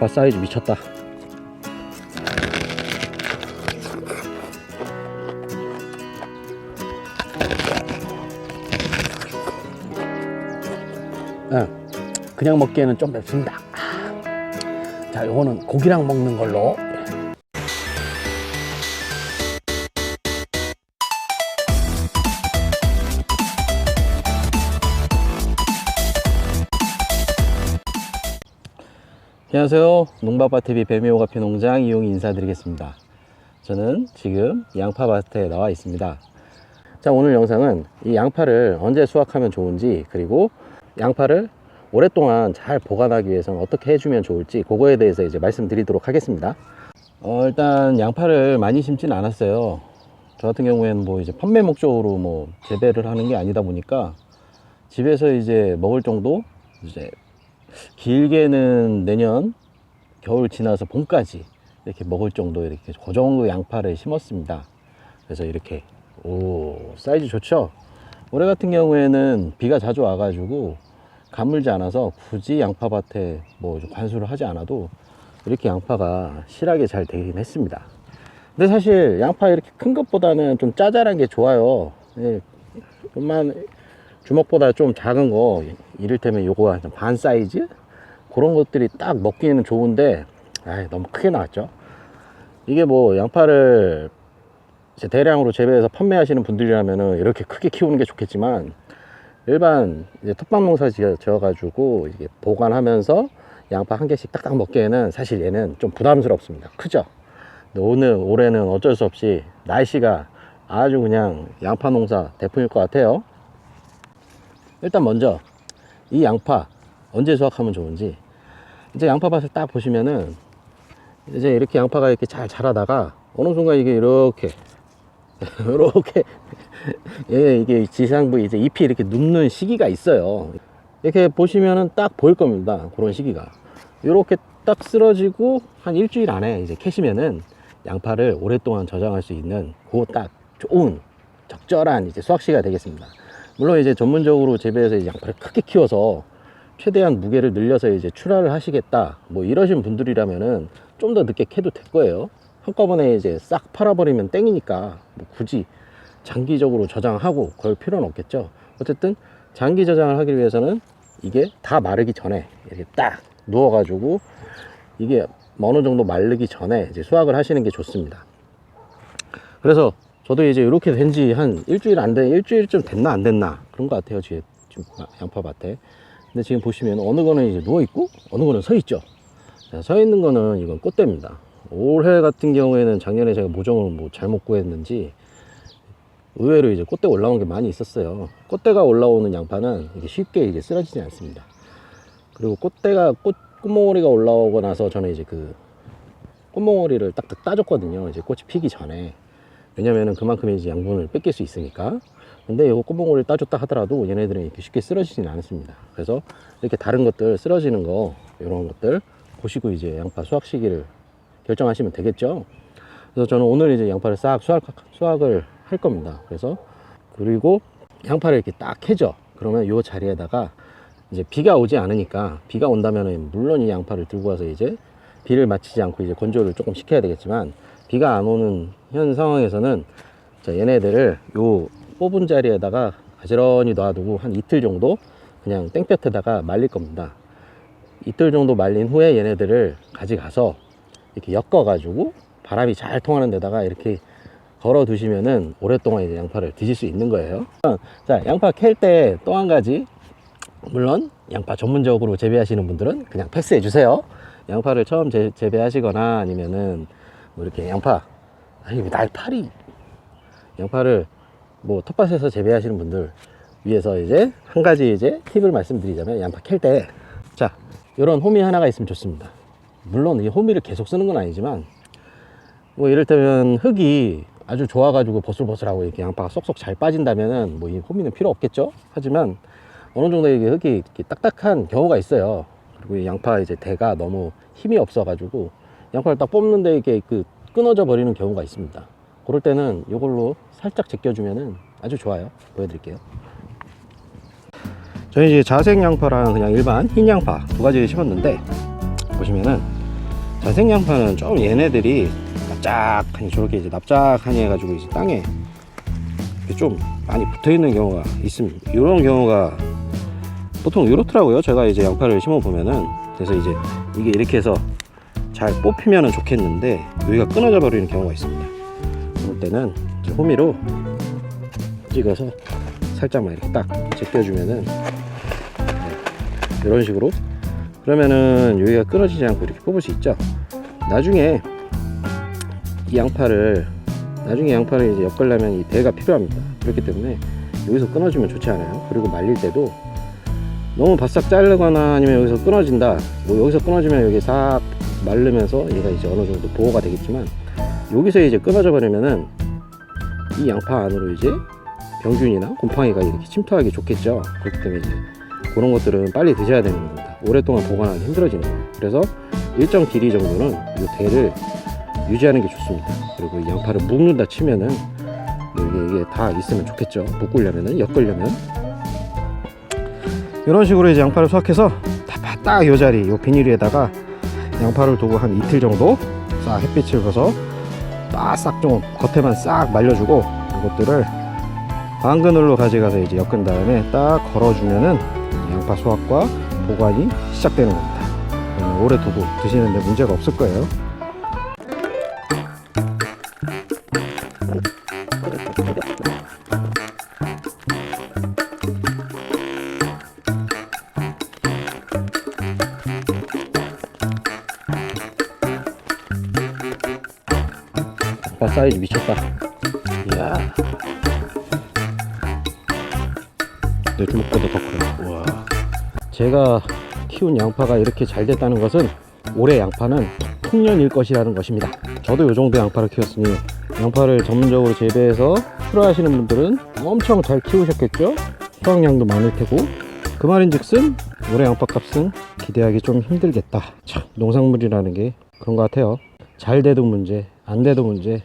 양파 사이즈 미쳤다. 예, 그냥 먹기에는 좀 맵습니다. 아. 자, 요거는 고기랑 먹는 걸로. 안녕하세요. 농바바TV 뱀이오가피 농장 이용이 인사드리겠습니다. 저는 지금 양파밭에 나와 있습니다. 자, 오늘 영상은 이 양파를 언제 수확하면 좋은지, 그리고 양파를 오랫동안 잘 보관하기 위해서는 어떻게 해주면 좋을지, 그거에 대해서 이제 말씀드리도록 하겠습니다. 어, 일단 양파를 많이 심지는 않았어요. 저 같은 경우에는 뭐 이제 판매 목적으로 뭐 재배를 하는 게 아니다 보니까 집에서 이제 먹을 정도, 이제 길게는 내년 겨울 지나서 봄까지 이렇게 먹을 정도 이렇게 그 정도 양파를 심었습니다. 그래서 이렇게 오 사이즈 좋죠? 올해 같은 경우에는 비가 자주 와가지고 가물지 않아서 굳이 양파밭에 뭐좀 관수를 하지 않아도 이렇게 양파가 실하게 잘 되긴 했습니다. 근데 사실 양파 이렇게 큰 것보다는 좀 짜잘한 게 좋아요. 예, 좀만 주먹보다 좀 작은 거 이를테면 요거 한 반 사이즈? 그런 것들이 딱 먹기에는 좋은데 아 너무 크게 나왔죠. 이게 뭐 양파를 대량으로 재배해서 판매하시는 분들이라면은 이렇게 크게 키우는 게 좋겠지만 일반 이제 텃밭 농사 지어 가지고 이게 보관하면서 양파 한 개씩 딱딱 먹기에는 사실 얘는 좀 부담스럽습니다. 크죠? 오늘 올해는 어쩔 수 없이 날씨가 아주 그냥 양파 농사 대풍일 것 같아요 일단 먼저 이 양파 언제 수확하면 좋은지 이제 양파밭을 딱 보시면은 이제 이렇게 양파가 이렇게 잘 자라다가 어느 순간 이게 이렇게 이렇게 예, 이게 지상부 이제 잎이 이렇게 눕는 시기가 있어요. 이렇게 보시면은 딱 보일 겁니다 그런 시기가. 이렇게 딱 쓰러지고 한 일주일 안에 이제 캐시면은 양파를 오랫동안 저장할 수 있는 그 딱 좋은 적절한 이제 수확 시기가 되겠습니다 물론 이제 전문적으로 재배해서 양파를 크게 키워서 최대한 무게를 늘려서 이제 출하를 하시겠다 뭐 이러신 분들이라면은 좀 더 늦게 캐도 될 거예요. 한꺼번에 이제 싹 팔아버리면 땡이니까 뭐 굳이 장기적으로 저장하고 그럴 필요는 없겠죠. 어쨌든 장기 저장을 하기 위해서는 이게 다 마르기 전에 이렇게 딱 누워 가지고 이게 어느 정도 마르기 전에 이제 수확을 하시는 게 좋습니다. 그래서 저도 이제 이렇게 된 지 한 일주일 안 된, 일주일쯤 됐나 안 됐나 그런 것 같아요. 지금 양파밭에. 근데 지금 보시면 어느 거는 이제 누워 있고 어느 거는 서 있죠. 자, 서 있는 거는 이건 꽃대입니다. 올해 같은 경우에는 작년에 제가 모종을 뭐 잘못 구했는지 의외로 이제 꽃대 올라온 게 많이 있었어요. 꽃대가 올라오는 양파는 이게 쉽게 이게 쓰러지지 않습니다. 그리고 꽃대가 꽃 꽃몽오리가 올라오고 나서 저는 이제 그 꽃몽오리를 딱딱 따줬거든요. 이제 꽃이 피기 전에. 왜냐면은 그만큼 이제 양분을 뺏길 수 있으니까. 근데 이거 꽃봉오리를 따줬다 하더라도 얘네들은 이렇게 쉽게 쓰러지지는 않습니다. 그래서 이렇게 다른 것들 쓰러지는 거 이런 것들 보시고 이제 양파 수확 시기를 결정하시면 되겠죠. 그래서 저는 오늘 이제 양파를 싹 수확, 수확을 할 겁니다. 그래서 그리고 양파를 이렇게 딱 해줘. 그러면 요 자리에다가 이제 비가 오지 않으니까 비가 온다면은 물론 이 양파를 들고 와서 이제 비를 맞히지 않고 이제 건조를 조금 시켜야 되겠지만 비가 안 오는 현 상황에서는 자, 얘네들을 요 뽑은 자리에다가 가지런히 놔두고 한 이틀 정도 그냥 땡볕에다가 말릴 겁니다. 이틀 정도 말린 후에 얘네들을 가져가서 이렇게 엮어 가지고 바람이 잘 통하는 데다가 이렇게 걸어 두시면은 오랫동안 이제 양파를 드실 수 있는 거예요. 자, 양파 캘 때 또 한 가지 물론 양파 전문적으로 재배하시는 분들은 그냥 패스해 주세요. 양파를 처음 재, 재배하시거나 아니면은 뭐 이렇게 양파 아니 왜 날파리 양파를 뭐 텃밭에서 재배하시는 분들 위해서 이제 한 가지 이제 팁을 말씀드리자면 양파 캘 때 자 이런 호미 하나가 있으면 좋습니다. 물론 이 호미를 계속 쓰는 건 아니지만 뭐 이를테면 흙이 아주 좋아가지고 보슬보슬하고 이렇게 양파가 쏙쏙 잘 빠진다면은 뭐 이 호미는 필요 없겠죠. 하지만 어느 정도 이게 흙이 이렇게 딱딱한 경우가 있어요. 그리고 이 양파 이제 대가 너무 힘이 없어가지고 양파를 딱 뽑는데 이게 그 끊어져 버리는 경우가 있습니다. 그럴 때는 이걸로 살짝 제껴주면은 아주 좋아요. 보여드릴게요. 저희 이제 자색 양파랑 그냥 일반 흰 양파 두 가지를 심었는데 보시면은 자생 양파는 좀 얘네들이 납작하니 저렇게 이제 납작하니 해가지고 이제 땅에 이렇게 좀 많이 붙어 있는 경우가 있습니다. 이런 경우가 보통 이렇더라고요. 제가 이제 양파를 심어 보면은 그래서 이제 이게 이렇게 해서 잘 뽑히면은 좋겠는데 여기가 끊어져 버리는 경우가 있습니다. 그럴 때는 호미로 찍어서 살짝만 이렇게 딱 제껴주면은 네, 이런 식으로 그러면은 여기가 끊어지지 않고 이렇게 뽑을 수 있죠. 나중에 이 양파를 나중에 양파를 이제 엮으려면 이 배가 필요합니다. 그렇기 때문에 여기서 끊어주면 좋지 않아요. 그리고 말릴 때도 너무 바싹 자르거나 아니면 여기서 끊어진다. 뭐 여기서 끊어지면 여기 싹 마르면서 얘가 이제 어느 정도 보호가 되겠지만 여기서 이제 끊어져 버리면은 이 양파 안으로 이제 병균이나 곰팡이가 이렇게 침투하기 좋겠죠. 그렇기 때문에 이제 그런 것들은 빨리 드셔야 되는 겁니다. 오랫동안 보관하기 힘들어지는 거예요. 그래서 일정 길이 정도는 이 대를 유지하는 게 좋습니다. 그리고 이 양파를 묶는다 치면은 이게, 이게 다 있으면 좋겠죠. 묶으려면은 엮으려면 이런 식으로 이제 양파를 수확해서 딱 요 자리 요 비닐 위에다가 양파를 두고 한 이틀 정도 싹 햇빛을 줘서 바싹 좀 겉에만 싹 말려주고 이것들을 방그늘로 가져가서 이제 엮은 다음에 딱 걸어주면은 양파 수확과 보관이 시작되는 겁니다. 오래 두고 드시는데 문제가 없을 거예요. 사이즈 미쳤다. 이야. 내 주먹보다 더 커요. 와. 제가 키운 양파가 이렇게 잘 됐다는 것은 올해 양파는 풍년일 것이라는 것입니다. 저도 요 정도 양파를 키웠으니 양파를 전문적으로 재배해서 출하하시는 분들은 엄청 잘 키우셨겠죠? 수확량도 많을 테고 그 말인즉슨 올해 양파 값은 기대하기 좀 힘들겠다. 참 농작물이라는 게 그런 것 같아요. 잘 돼도 문제, 안 돼도 문제,